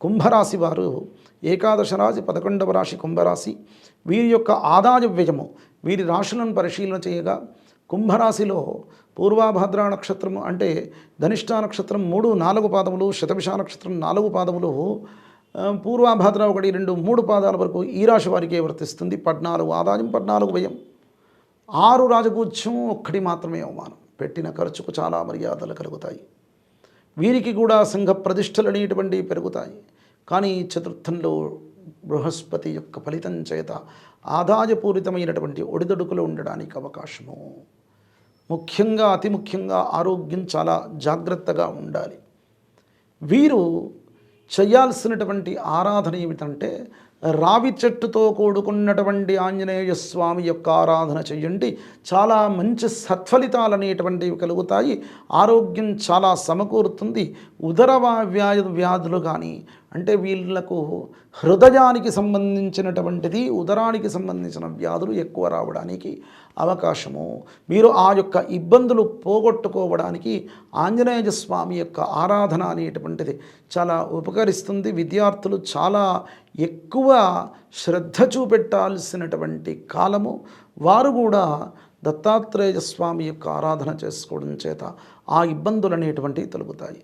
కుంభరాశి వారు ఏకాదశ రాశి పదకొండవ రాశి కుంభరాశి. వీరి యొక్క ఆదాయ వ్యయము వీరి రాశులను పరిశీలన చేయగా కుంభరాశిలో పూర్వాభద్ర నక్షత్రం అంటే ధనిష్ట నక్షత్రం మూడు నాలుగు పాదములు శతభిష నక్షత్రం నాలుగు పాదములు పూర్వాభద్ర ఒకటి రెండు మూడు పాదాల వరకు ఈ రాశి వారికే వర్తిస్తుంది. పద్నాలుగు ఆదాయం పద్నాలుగు వ్యయం. ఆరు రాజపూజ్యం ఒక్కటి మాత్రమే అవమానం. పెట్టిన ఖర్చుకు చాలా మర్యాదలు కలుగుతాయి. వీరికి కూడా సంఘ ప్రతిష్టలు అనేటువంటివి పెరుగుతాయి. కానీ చతుర్థంలో బృహస్పతి యొక్క ఫలితం చేత ఆదాయపూరితమైనటువంటి ఒడిదొడుకులు ఉండడానికి అవకాశము. ముఖ్యంగా అతి ముఖ్యంగా ఆరోగ్యం చాలా జాగ్రత్తగా ఉండాలి. వీరు చేయాల్సినటువంటి ఆరాధన ఏమిటంటే రావి చెట్టుతో కూడుకున్నటువంటి ఆంజనేయ స్వామి యొక్క ఆరాధన చేయండి. చాలా మంచి సత్ఫలితాలు అనేటువంటివి కలుగుతాయి. ఆరోగ్యం చాలా సమకూరుతుంది. ఉదర వా- వ్యాధులు కానీ అంటే వీళ్ళకు హృదయానికి సంబంధించినటువంటిది ఉదరానికి సంబంధించిన వ్యాధులు ఎక్కువ రావడానికి అవకాశము. మీరు ఆ యొక్క ఇబ్బందులు పోగొట్టుకోవడానికి ఆంజనేయ స్వామి యొక్క ఆరాధన అనేటువంటిది చాలా ఉపకరిస్తుంది. విద్యార్థులు చాలా ఎక్కువ శ్రద్ధ చూపెట్టాల్సినటువంటి కాలము. వారు కూడా దత్తాత్రేయ స్వామి యొక్క ఆరాధన చేసుకోవడం చేత ఆ ఇబ్బందులు అనేటువంటివి తొలగుతాయి.